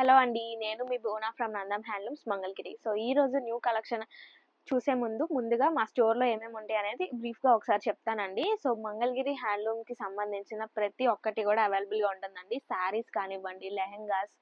Hello అండి. నేను మీ Bona from Nandam handlooms Mangalagiri. So, ఈ రోజు న్యూ కలెక్షన్ చూసే ముందు, ముందుగా మా స్టోర్‌లో ఏమేమి ఉంటాయి అనేది బ్రీఫ్‌గా ఒకసారి చెప్తానండి. సో, మంగళగిరి హ్యాండ్లూమ్‌కి సంబంధించిన ప్రతి ఒక్కటి కూడా అవైలబుల్‌గా ఉంటుందండి. శారీస్ కానివ్వండి, లెహెంగాస్,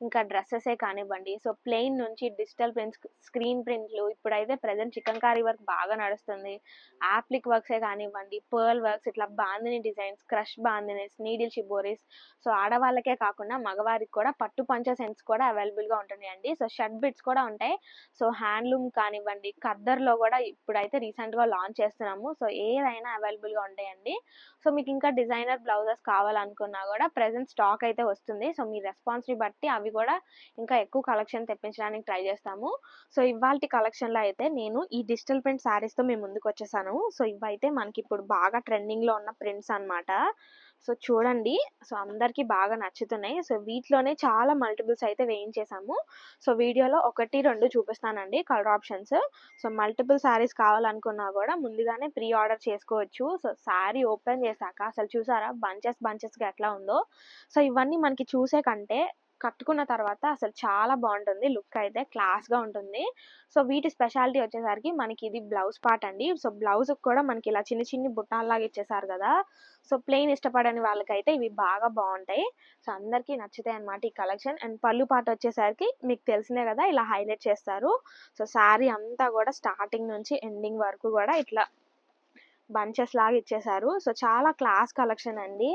ఇంకా డ్రెస్సెసే కానివ్వండి. సో, ప్లెయిన్ నుంచి డిజిటల్ ప్రింట్స్, స్క్రీన్ ప్రింట్‌లు ఇప్పుడైతే ప్రజెంట్ చికన్కారీ వర్క్ బాగా నడుస్తుంది. యాప్లిక్ వర్క్సే కానివ్వండి, పర్ల్ వర్క్స్ ఇట్లా bandhani designs, crush bandhanis, needle shiboris so, ఆడవాళ్ళకే కాకుండా మగవారికి కూడా పట్టు పంచ సెంట్స్ కూడా అవైలబుల్‌గా ఉంటున్నాయండి. సో, షర్ట్ బిట్స్ కూడా ఉంటాయి. సో, హ్యాండ్లూమ్ కానివ్వండి, ఖద్దర్‌లో కూడా ఇప్పుడైతే రీసెంట్‌గా లాంచ్ చేస్తున్నాము. సో, ఏదైనా అవైలబుల్‌గా ఉంటాయండి. సో, మీకు ఇంకా డిజైనర్ బ్లౌజెస్ కావాలనుకున్నా కూడా ప్రజెంట్ స్టాక్ అయితే వస్తుంది. సో, మీ రెస్పాన్స్‌ని బట్టి కాబట్టి అవి కూడా ఇంకా ఎక్కువ కలెక్షన్ తెప్పించడానికి ట్రై చేస్తాము. సో, ఇవాళ కలెక్షన్‌లో అయితే నేను ఈ డిజిటల్ ప్రింట్ శారీస్‌తో మీ ముందుకొచ్చేసాను. సో, ఇవైతే మనకి ఇప్పుడు బాగా ట్రెండింగ్‌లో ఉన్న ప్రింట్స్ అన్నమాట. సో, చూడండి. సో, అందరికీ బాగా నచ్చుతున్నాయి. సో, వీటిలోనే చాలా మల్టిపుల్స్ అయితే వేయించేసాము. సో, వీడియోలో 1, 2 చూపిస్తానండి colour options. So, multiple saris కావాలనుకున్నా కూడా ముందుగానే ప్రీ ఆర్డర్ చేసుకోవచ్చు. సో, శారీ ఓపెన్ చేశాక అసలు చూసారా బంచెస్ బంచెస్‌గా ఎట్లా ఉందో. సో, ఇవన్నీ మనకి చూసే కంటే కట్టుకున్న తర్వాత అసలు చాలా బాగుంటుంది లుక్ అయితే క్లాస్‌గా ఉంటుంది. సో, వీటి స్పెషాలిటీ వచ్చేసరికి మనకి ఇది బ్లౌజ్ పార్ట్ అండి. సో, బ్లౌజ్ కూడా మనకి ఇలా చిన్ని చిన్ని బుట్టాల్లాగా ఇచ్చేసారు కదా! సో, ప్లెయిన్ ఇష్టపడని వాళ్ళకైతే ఇవి బాగా బాగుంటాయి సో, అందరికీ నచ్చుతాయి అన్నమాట ఈ కలెక్షన్. అండ్ పళ్ళు పార్ట్ వచ్చేసరికి మీకు తెలిసినే కదా! ఇలా హైలైట్ చేస్తారు. సో, శారీ అంతా కూడా స్టార్టింగ్ నుంచి ఎండింగ్ వరకు కూడా ఇట్లా బంచెస్ లాగా ఇచ్చేసారు. సో, చాలా క్లాస్ కలెక్షన్ అండి.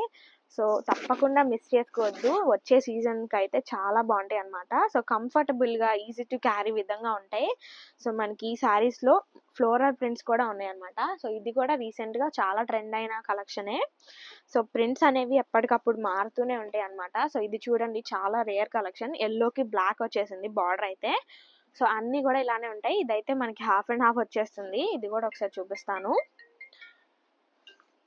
సో, తప్పకుండా మిస్ చేసుకోవద్దు. వచ్చే సీజన్కి అయితే చాలా బాగుంటాయి అన్నమాట. సో, కంఫర్టబుల్‌గా ఈజీ టు క్యారీ విధంగా ఉంటాయి. సో, మనకి ఈ శారీస్‌లో ఫ్లోరల్ ప్రింట్స్ కూడా ఉన్నాయన్నమాట. సో, ఇది కూడా రీసెంట్‌గా చాలా ట్రెండ్ అయిన కలెక్షనే. సో, ప్రింట్స్ అనేవి ఎప్పటికప్పుడు మారుతూనే ఉంటాయి అన్నమాట. సో, ఇది చూడండి చాలా రేర్ కలెక్షన్. ఎల్లోకి బ్లాక్ వచ్చేసింది బార్డర్ అయితే. సో, అన్నీ కూడా ఇలానే ఉంటాయి. ఇదైతే మనకి హాఫ్ అండ్ హాఫ్ వచ్చేస్తుంది. ఇది కూడా ఒకసారి చూపిస్తాను.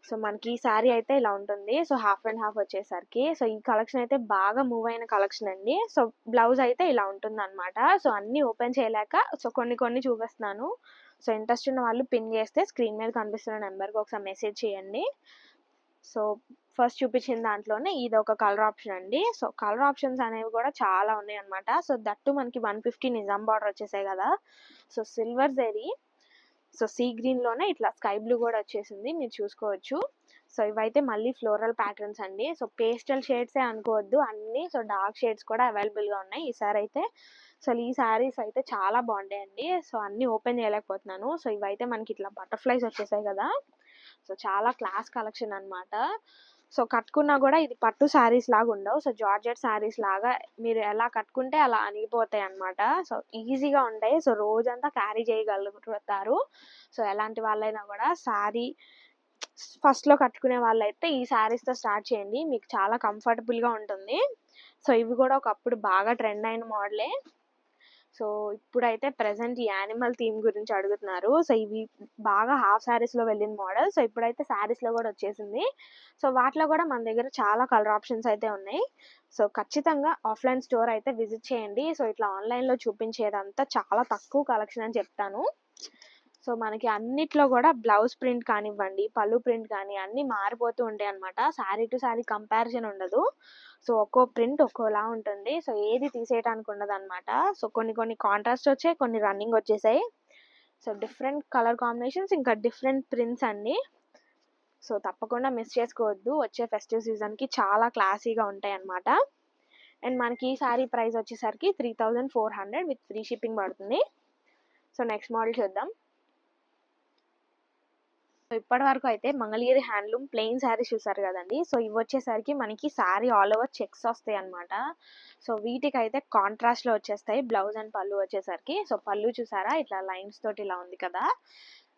సో, మనకి ఈ శారీ అయితే ఇలా ఉంటుంది. సో, హాఫ్ అండ్ హాఫ్ వచ్చేసరికి. సో, ఈ కలెక్షన్ అయితే బాగా మూవ్ అయిన కలెక్షన్ అండి. సో, బ్లౌజ్ అయితే ఇలా ఉంటుందన్నమాట. సో, అన్నీ ఓపెన్ చేయలేక సో, కొన్ని కొన్ని చూపిస్తున్నాను. సో, ఇంట్రెస్ట్ ఉన్న వాళ్ళు పిన్ చేస్తే స్క్రీన్ మీద కనిపిస్తున్న నెంబర్‌కి ఒకసారి మెసేజ్ చేయండి. సో, ఫస్ట్ చూపించిన దాంట్లోనే ఇది ఒక కలర్ ఆప్షన్ అండి. సో, కలర్ ఆప్షన్స్ అనేవి కూడా చాలా ఉన్నాయి అనమాట సో, దట్ మనకి వన్ ఫిఫ్టీ నిజాం బార్డర్ వచ్చేసాయి కదా! So, silver zari so, sea గ్రీన్‌లోనే ఇట్లా స్కై బ్లూ కూడా వచ్చేసింది. మీరు చూసుకోవచ్చు. సో, ఇవైతే మళ్ళీ ఫ్లోరల్ ప్యాటర్న్స్ అండి. సో, పేస్టల్ షేడ్సే అనుకోవద్దు అన్నీ. సో, డార్క్ షేడ్స్ కూడా అవైలబుల్‌గా ఉన్నాయి ఈసారైతే. అసలు ఈ శారీస్ అయితే చాలా బాగుంటాయండి. సో, అన్నీ ఓపెన్ చేయలేకపోతున్నాను. సో, ఇవైతే మనకి ఇట్లా బటర్‌ఫ్లైస్ వచ్చేసాయి కదా! సో, చాలా క్లాస్ కలెక్షన్ అనమాట సో, కట్టుకున్నా కూడా ఇది పట్టు శారీస్ లాగా ఉండవు. సో, జార్జెట్ శారీస్ లాగా మీరు ఎలా కట్టుకుంటే అలా అణిగిపోతాయి అన్నమాట. సో, ఈజీగా ఉంటాయి. సో, రోజంతా క్యారీ చేయగలుగుతారు. సో, ఎలాంటి వాళ్ళైనా కూడా శారీ ఫస్ట్‌లో కట్టుకునే వాళ్ళైతే ఈ శారీస్‌తో స్టార్ట్ చేయండి. మీకు చాలా కంఫర్టబుల్‌గా ఉంటుంది. సో, ఇవి కూడా ఒకప్పుడు బాగా ట్రెండ్ అయిన మోడలే. సో, ఇప్పుడైతే ప్రజెంట్ ఈ యానిమల్ థీమ్ గురించి అడుగుతున్నారు. సో, ఇవి బాగా హాఫ్ శారీస్‌లో వెళ్ళిన మోడల్. సో, ఇప్పుడైతే శారీస్‌లో కూడా వచ్చేసింది. సో, వాటిలో కూడా మన దగ్గర చాలా కలర్ ఆప్షన్స్ అయితే ఉన్నాయి. సో, ఖచ్చితంగా ఆఫ్‌లైన్ స్టోర్ అయితే విజిట్ చేయండి. సో, ఇట్లా ఆన్‌లైన్‌లో చూపించేదంతా చాలా తక్కువ కలెక్షన్ అని చెప్తాను. సో, మనకి అన్నిట్లో కూడా బ్లౌజ్ ప్రింట్ కానివ్వండి, పళ్ళు ప్రింట్ కానీ అన్నీ మారిపోతూ ఉంటాయి అనమాట శారీ టు శారీ కంపారిజన్ ఉండదు. సో, ఒక్కో ప్రింట్ ఒక్కోలా ఉంటుంది. సో, ఏది తీసేయటానికి ఉండదన్నమాట. సో, కొన్ని కొన్ని కాంట్రాస్ట్ వచ్చాయి. కొన్ని రన్నింగ్ వచ్చేసాయి. సో, డిఫరెంట్ కలర్ కాంబినేషన్స్ ఇంకా డిఫరెంట్ ప్రింట్స్ అండి. సో, తప్పకుండా మిస్ చేసుకోవద్దు. వచ్చే ఫెస్టివ్ సీజన్‌కి చాలా క్లాసీగా ఉంటాయి అనమాట అండ్ మనకి ఈ శారీ ప్రైస్ వచ్చేసరికి 3400 విత్ ఫ్రీ షిప్పింగ్ పడుతుంది. సో, నెక్స్ట్ మోడల్ చూద్దాం. సో, ఇప్పటివరకు అయితే మంగళగిరి హ్యాండ్లూమ్ ప్లెయిన్ శారీస్ చూసారు కదండి సో, ఇవి వచ్చేసరికి మనకి శారీ ఆల్ ఓవర్ చెక్స్ వస్తాయి అనమాట సో, వీటికి అయితే కాంట్రాస్ట్‌లో వచ్చేస్తాయి. బ్లౌజ్ అండ్ పళ్ళు వచ్చేసరికి. సో, పళ్ళు చూసారా ఇట్లా లైన్స్ తోటి ఇలా ఉంది కదా!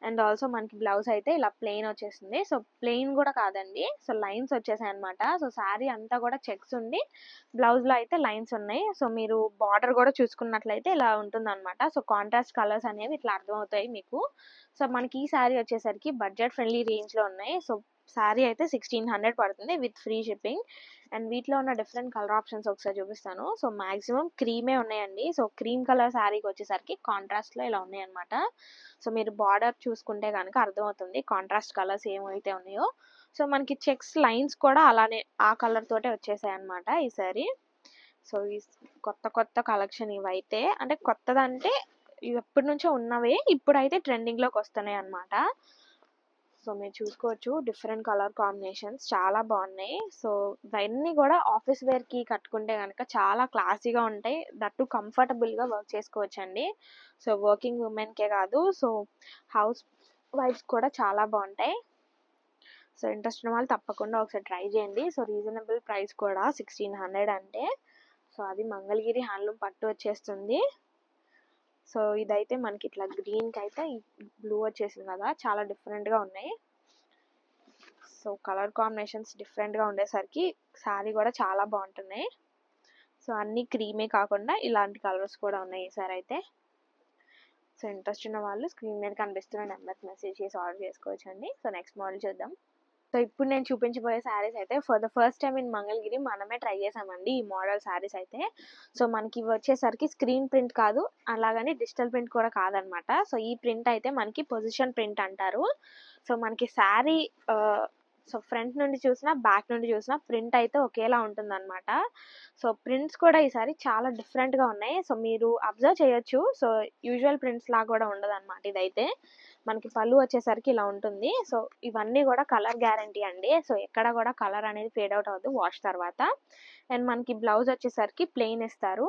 అండ్ ఆల్సో మనకి బ్లౌజ్ అయితే ఇలా ప్లెయిన్ వచ్చేసింది. సో, ప్లెయిన్ కూడా కాదండి. సో, లైన్స్ వచ్చేసాయి అనమాట సో, శారీ అంతా కూడా చెక్స్ ఉండి బ్లౌజ్‌లో అయితే లైన్స్ ఉన్నాయి. సో, మీరు బార్డర్ కూడా చూసుకున్నట్లయితే ఇలా ఉంటుందన్నమాట. సో, కాంట్రాస్ట్ కలర్స్ అనేవి ఇట్లా అర్థమవుతాయి మీకు. సో, మనకి ఈ శారీ వచ్చేసరికి బడ్జెట్ ఫ్రెండ్లీ రేంజ్‌లో ఉన్నాయి. సో, శారీ అయితే 1600 పడుతుంది విత్ ఫ్రీ షిప్పింగ్. అండ్ వీటిలో ఉన్న డిఫరెంట్ కలర్ ఆప్షన్స్ ఒకసారి చూపిస్తాను. సో, మాక్సిమం క్రీమే ఉన్నాయండి. సో, క్రీమ్ కలర్ శారీకి వచ్చేసరికి కాంట్రాస్ట్‌లో ఇలా ఉన్నాయన్నమాట. సో, మీరు బార్డర్ చూసుకుంటే కనుక అర్థమవుతుంది. కాంట్రాస్ట్ కలర్స్ ఏమైతే ఉన్నాయో. సో, మనకి చెక్స్ లైన్స్ కూడా అలానే ఆ కలర్ తోటే వచ్చేసాయన్నమాట ఈ శారీ. సో ఈ కొత్త కొత్త కలెక్షన్ ఇవైతే అంటే కొత్తదంటే ఎప్పటి నుంచో ఉన్నవే ఇప్పుడైతే ట్రెండింగ్లోకి వస్తున్నాయి అన్నమాట సో మీరు చూసుకోవచ్చు. డిఫరెంట్ కలర్ కాంబినేషన్స్ చాలా బాగున్నాయి. సో ఇవన్నీ కూడా ఆఫీస్ వేర్కి కట్టుకుంటే కనుక చాలా క్లాసీగా ఉంటాయి. దట్టు కంఫర్టబుల్గా వర్క్ చేసుకోవచ్చు అండి సో వర్కింగ్ ఉమెన్కే కాదు. సో హౌస్ వైఫ్స్ కూడా చాలా బాగుంటాయి. సో ఇంట్రెస్ట్ ఉన్న వాళ్ళు తప్పకుండా ఒకసారి ట్రై చేయండి. సో రీజనబుల్ ప్రైస్ కూడా సిక్స్టీన్ హండ్రెడ్ అంటే. సో అది మంగళగిరి హ్యాండ్లూమ్ పట్టు వచ్చేస్తుంది. సో ఇదైతే మనకి ఇట్లా గ్రీన్కి అయితే బ్లూ వచ్చేసింది కదా చాలా డిఫరెంట్గా ఉన్నాయి. సో కలర్ కాంబినేషన్స్ డిఫరెంట్గా ఉండేసరికి శారీ కూడా చాలా బాగుంటున్నాయి. సో అన్నీ క్రీమే కాకుండా ఇలాంటి కలర్స్ కూడా ఉన్నాయి ఈసారి అయితే. సో ఇంట్రెస్ట్ ఉన్న వాళ్ళు స్క్రీన్ మీద కనిపిస్తున్న నెంబర్కి మెసేజ్ చేసి ఆర్డర్ చేసుకోవచ్చు అండి సో నెక్స్ట్ మోడల్ చూద్దాం. సో ఇప్పుడు నేను చూపించబోయే శారీస్ అయితే for the first time in Mangalagiri మనమే ట్రై చేసామండి ఈ మోడల్ శారీస్ అయితే. సో మనకి వచ్చేసరికి స్క్రీన్ ప్రింట్ కాదు అలాగని డిజిటల్ ప్రింట్ కూడా కాదనమాట. సో ఈ ప్రింట్ అయితే మనకి పొజిషన్ ప్రింట్ అంటారు. సో మనకి శారీ సో ఫ్రంట్ నుండి చూసినా బ్యాక్ నుండి చూసినా ప్రింట్ అయితే ఒకేలా ఉంటుందన్నమాట. సో ప్రింట్స్ కూడా ఈసారి చాలా డిఫరెంట్గా ఉన్నాయి. సో మీరు అబ్జర్వ్ చేయొచ్చు. సో యూజువల్ ప్రింట్స్ లాగా కూడా ఉండదన్నమాట ఇదైతే. మనకి పళ్ళు వచ్చేసరికి ఇలా ఉంటుంది. సో ఇవన్నీ కూడా కలర్ గ్యారంటీ అండి. సో ఎక్కడ కూడా కలర్ అనేది ఫేడ్ అవుట్ అవ్వదు వాష్ తర్వాత. అండ్ మనకి బ్లౌజ్ వచ్చేసరికి ప్లెయిన్ ఇస్తారు.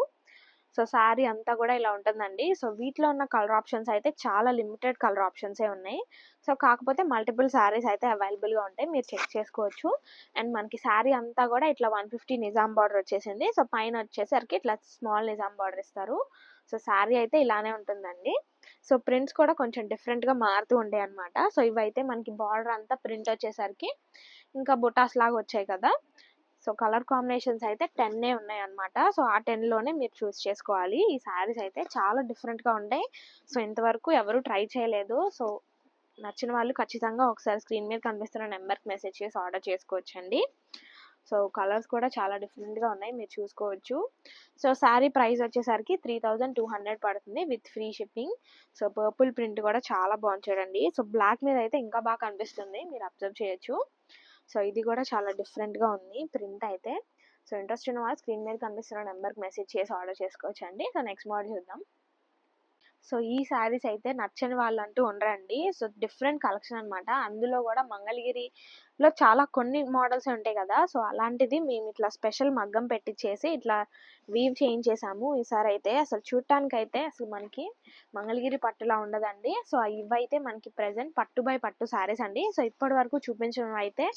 సో శారీ అంతా కూడా ఇలా ఉంటుందండి. సో వీటిలో ఉన్న కలర్ ఆప్షన్స్ అయితే చాలా లిమిటెడ్ కలర్ ఆప్షన్సే ఉన్నాయి. సో కాకపోతే మల్టిపుల్ శారీస్ అయితే అవైలబుల్గా ఉంటాయి. మీరు చెక్ చేసుకోవచ్చు. అండ్ మనకి శారీ అంతా కూడా ఇట్లా వన్ ఫిఫ్టీ నిజాం బార్డర్ వచ్చేసింది. సో పైన వచ్చేసరికి ఇట్లా స్మాల్ నిజాం బార్డర్ ఇస్తారు. సో శారీ అయితే ఇలానే ఉంటుందండి. సో ప్రింట్స్ కూడా కొంచెం డిఫరెంట్గా మారుతూ ఉంటాయి అనమాట సో ఇవైతే మనకి బార్డర్ అంతా ప్రింట్ వచ్చేసరికి ఇంకా బుటాస్ లాగా వచ్చాయి కదా. సో కలర్ కాంబినేషన్స్ అయితే టెన్నే ఉన్నాయి అనమాట సో ఆ టెన్లోనే మీరు చూస్ చేసుకోవాలి. ఈ శారీస్ అయితే చాలా డిఫరెంట్గా ఉంటాయి. సో ఇంతవరకు ఎవరు ట్రై చేయలేదు. సో నచ్చిన వాళ్ళు ఖచ్చితంగా ఒకసారి స్క్రీన్ మీద కనిపిస్తున్న నెంబర్కి మెసేజ్ చేసి ఆర్డర్ చేసుకోవచ్చండి. సో కలర్స్ కూడా చాలా డిఫరెంట్గా ఉన్నాయి. మీరు చూసుకోవచ్చు. సో శారీ ప్రైస్ వచ్చేసరికి త్రీ థౌజండ్ టూ హండ్రెడ్ పడుతుంది with free shipping. So purple print కూడా చాలా బాగుంది చూడండి. సో బ్లాక్ మీద అయితే ఇంకా బాగా కనిపిస్తుంది. మీరు అబ్జర్వ్ చేయొచ్చు. సో ఇది కూడా చాలా డిఫరెంట్గా ఉంది ప్రింట్ అయితే. సో ఇంట్రెస్ట్ ఉన్న వాళ్ళు స్క్రీన్ మీద కనిపిస్తున్న నెంబర్కి మెసేజ్ చేసి ఆర్డర్ చేసుకోవచ్చు అండి సో నెక్స్ట్ మోడల్ చూద్దాం. సో ఈ శారీస్ అయితే నచ్చని వాళ్ళు అంటూ ఉండరండి. సో డిఫరెంట్ కలెక్షన్ అనమాట అందులో కూడా మంగళగిరిలో చాలా కొన్ని మోడల్స్ ఉంటాయి కదా. సో అలాంటిది మేము ఇట్లా స్పెషల్ మగ్గం పెట్టించేసి ఇట్లా వీవ్ చేయించేసాము. ఈసారి అయితే అసలు చూడటానికి అయితే అసలు మనకి మంగళగిరి పట్టులా ఉండదండి. సో ఇవైతే మనకి ప్రజెంట్ పట్టు బై పట్టు శారీస్ అండి. సో ఇప్పటి వరకు చూపించడం అయితే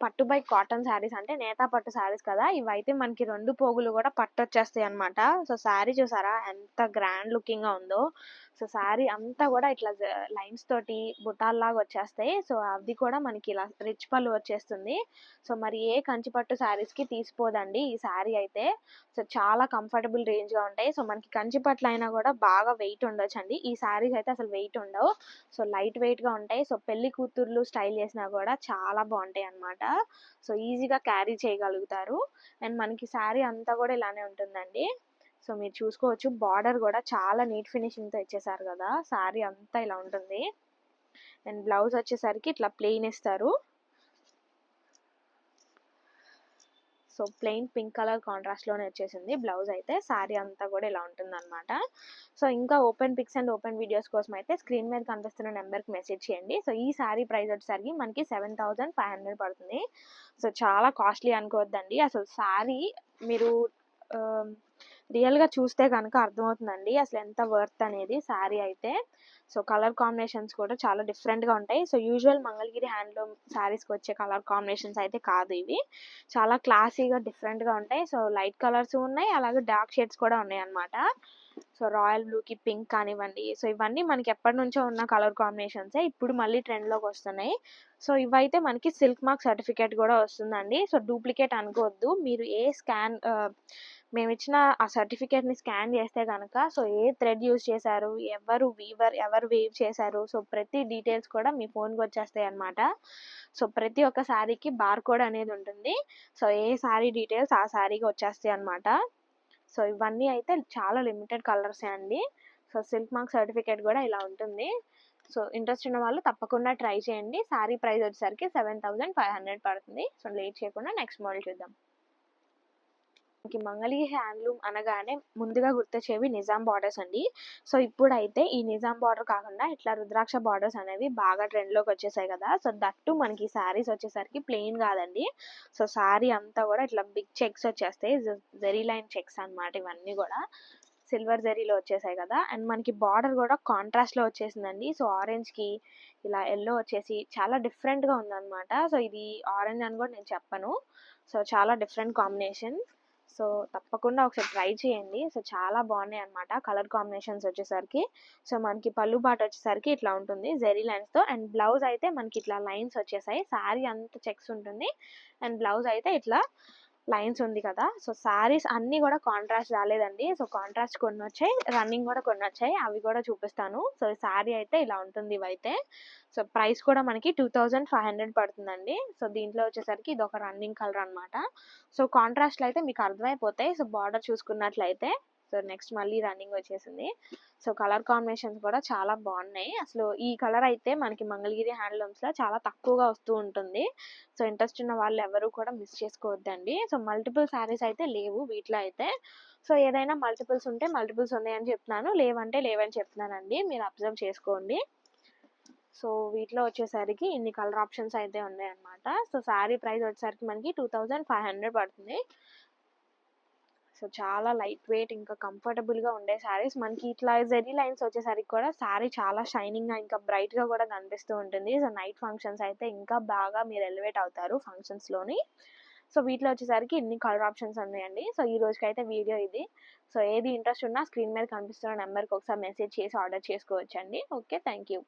పట్టు బై కాటన్ శారీస్ అంటే నేతా పట్టు శారీస్ కదా ఇవైతే మనకి రెండు పోగులు కూడా పట్టు వచ్చేస్తాయి అనమాట సో శారీ చూసారా? ఎంత గ్రాండ్ లుకింగ్గా ఉందో. సో శారీ అంతా కూడా ఇట్లా లైన్స్ తోటి బుటాల్లాగా వచ్చేస్తాయి. సో అది కూడా మనకి ఇలా రిచ్ పళ్ళు వచ్చేస్తుంది. సో మరి ఏ కంచి పట్టు తీసిపోదండి ఈ శారీ అయితే. సో చాలా కంఫర్టబుల్ రేంజ్గా ఉంటాయి. సో మనకి కంచి పట్లు అయినా కూడా బాగా వెయిట్ ఉండొచ్చు అండి ఈ శారీస్ అయితే అసలు వెయిట్ ఉండవు. సో లైట్ వెయిట్గా ఉంటాయి. సో పెళ్ళి కూతుర్లు స్టైల్ చేసినా కూడా చాలా బాగుంటాయి అన్నమాట. సో ఈజీగా క్యారీ చేయగలుగుతారు. అండ్ మనకి శారీ అంతా కూడా ఇలానే ఉంటుందండి. సో మీరు చూసుకోవచ్చు. బార్డర్ కూడా చాలా నీట్ ఫినిషింగ్తో ఇచ్చేసారు కదా! శారీ అంతా ఇలా ఉంటుంది. అండ్ బ్లౌజ్ వచ్చేసరికి ఇట్లా ప్లెయిన్ ఇస్తారు. సో ప్లెయిన్ పింక్ కలర్ కాంట్రాస్ట్లోనే వచ్చేసింది. బ్లౌజ్ అయితే శారీ అంతా కూడా ఇలా ఉంటుంది అనమాట సో ఇంకా open pics and open videos కోసం అయితే స్క్రీన్ మీద కనిపిస్తున్న నెంబర్కి మెసేజ్ చేయండి. సో ఈ శారీ ప్రైస్ వచ్చేసరికి మనకి సెవెన్ ఫైవ్ హండ్రెడ్ పడుతుంది. సో చాలా కాస్ట్లీ అనుకోవద్దండి. అసలు శారీ మీరు రియల్గా చూస్తే కనుక అర్థమవుతుందండి. అసలు ఎంత వర్త్ అనేది శారీ అయితే. సో కలర్ కాంబినేషన్స్ కూడా చాలా డిఫరెంట్గా ఉంటాయి. సో యూజువల్ మంగళగిరి హ్యాండ్లూమ్ శారీస్కి వచ్చే కలర్ కాంబినేషన్స్ అయితే కాదు ఇవి. చాలా క్లాసీగా డిఫరెంట్గా ఉంటాయి. సో లైట్ కలర్స్ ఉన్నాయి. అలాగే డార్క్ షేడ్స్ కూడా ఉన్నాయి అనమాట సో రాయల్ బ్లూకి పింక్ కానివ్వండి. సో ఇవన్నీ మనకి ఎప్పటి నుంచో ఉన్న కలర్ కాంబినేషన్సే. ఇప్పుడు మళ్ళీ ట్రెండ్లోకి వస్తున్నాయి. సో ఇవైతే మనకి సిల్క్ మార్క్ సర్టిఫికేట్ కూడా వస్తుందండి. సో డూప్లికేట్ అనుకోవద్దు. మీరు ఏ స్కాన్ మేము ఇచ్చిన ఆ సర్టిఫికేట్ని స్కాన్ చేస్తే కనుక సో ఏ థ్రెడ్ యూజ్ చేశారు ఎవరు వీవర్ ఎవరు వేవ్ చేశారు సో ప్రతి డీటెయిల్స్ కూడా మీ ఫోన్కి వచ్చేస్తాయి అనమాట సో ప్రతి ఒక్క శారీకి బార్ కోడ్ అనేది ఉంటుంది. సో ఏ శారీ డీటెయిల్స్ ఆ శారీకి వచ్చేస్తాయి అనమాట సో ఇవన్నీ అయితే చాలా లిమిటెడ్ కలర్సే అండి. సో సిల్క్ మార్క్ సర్టిఫికేట్ కూడా ఇలా ఉంటుంది. సో ఇంట్రెస్ట్ ఉన్న వాళ్ళు తప్పకుండా ట్రై చేయండి. శారీ ప్రైస్ వచ్చేసరికి సెవెన్ థౌసండ్ ఫైవ్ హండ్రెడ్ పడుతుంది. సో లేట్ చేయకుండా నెక్స్ట్ మోడల్ చూద్దాం. మనకి మంగళి హ్యాండ్లూమ్ అనగానే ముందుగా గుర్తొచ్చేవి నిజాం బార్డర్స్ అండి. సో ఇప్పుడైతే ఈ నిజాం బార్డర్ కాకుండా ఇట్లా రుద్రాక్ష బార్డర్స్ అనేవి బాగా ట్రెండ్లోకి వచ్చేసాయి కదా. సో దట్టు మనకి శారీస్ వచ్చేసరికి ప్లెయిన్ కాదండి. సో శారీ అంతా కూడా ఇట్లా బిగ్ చెక్స్ వచ్చేస్తాయి. జెరీ లైన్ చెక్స్ అనమాట ఇవన్నీ కూడా. సిల్వర్ జరీలో వచ్చేసాయి కదా. అండ్ మనకి బార్డర్ కూడా కాంట్రాస్ట్లో వచ్చేసిందండి. సో ఆరెంజ్కి ఇలా ఎల్లో వచ్చేసి చాలా డిఫరెంట్గా ఉందన్నమాట. సో ఇది ఆరెంజ్ అని కూడా నేను చెప్పను. సో చాలా డిఫరెంట్ కాంబినేషన్ సో తప్పకుండా ఒకసారి ట్రై చేయండి. సో చాలా బాగున్నాయి అనమాట కలర్ కాంబినేషన్స్ వచ్చేసరికి. సో మనకి పళ్ళు బాట వచ్చేసరికి ఇట్లా ఉంటుంది. జెరీ లైన్స్తో అండ్ బ్లౌజ్ అయితే మనకి ఇట్లా లైన్స్ వచ్చేసాయి. శారీ అంత చెక్స్ ఉంటుంది. అండ్ బ్లౌజ్ అయితే ఇట్లా లైన్స్ ఉంది కదా సో శారీస్ అన్నీ కూడా కాంట్రాస్ట్ రాలేదండి. సో కాంట్రాస్ట్ కొన్ని వచ్చాయి రన్నింగ్ కూడా కొన్ని వచ్చాయి అవి కూడా చూపిస్తాను. సో శారీ అయితే ఇలా ఉంటుంది ఇవైతే. సో ప్రైస్ కూడా మనకి టూ థౌజండ్ ఫైవ్ హండ్రెడ్ పడుతుందండి. సో దీంట్లో వచ్చేసరికి ఇది ఒక రన్నింగ్ కలర్ అనమాట సో కాంట్రాస్ట్లు అయితే మీకు అర్థమైపోతాయి. సో బార్డర్ చూసుకున్నట్లయితే సో నెక్స్ట్ మళ్ళీ రన్నింగ్ వచ్చేసింది. సో కలర్ కాంబినేషన్స్ కూడా చాలా బాగున్నాయి. అసలు ఈ కలర్ అయితే మనకి మంగళగిరి హ్యాండ్లూమ్స్లో చాలా తక్కువగా వస్తూ ఉంటుంది. సో ఇంట్రెస్ట్ ఉన్న వాళ్ళు ఎవరు కూడా మిస్ చేసుకోవద్దండి. సో మల్టిపుల్ శారీస్ అయితే లేవు వీటిలో అయితే. సో ఏదైనా మల్టిపుల్స్ ఉంటే మల్టిపుల్స్ ఉన్నాయని చెప్తున్నాను. లేవంటే లేవని చెప్తున్నానండి. మీరు అబ్జర్వ్ చేసుకోండి. సో వీటిలో వచ్చేసరికి ఇన్ని కలర్ ఆప్షన్స్ అయితే ఉన్నాయన్నమాట. సో శారీ ప్రైస్ వచ్చేసరికి మనకి టూ థౌజండ్ ఫైవ్ హండ్రెడ్ పడుతుంది. సో చాలా లైట్ వెయిట్ ఇంకా కంఫర్టబుల్గా ఉండే శారీస్. మనకి ఇట్లా జెరీ లైన్స్ వచ్చేసరికి కూడా శారీ చాలా షైనింగ్గా ఇంకా బ్రైట్గా కూడా కనిపిస్తూ ఉంటుంది. సో నైట్ ఫంక్షన్స్ అయితే ఇంకా బాగా మీరు ఎలివేట్ అవుతారు ఫంక్షన్స్లోని సో వీటిలో వచ్చేసరికి ఇన్ని కలర్ ఆప్షన్స్ ఉన్నాయండి. సో ఈ రోజుకి అయితే వీడియో ఇది. సో ఏది ఇంట్రెస్ట్ ఉన్నా స్క్రీన్ మీద కనిపిస్తున్న నెంబర్కి ఒకసారి మెసేజ్ చేసి ఆర్డర్ చేసుకోవచ్చండి. Okay thank you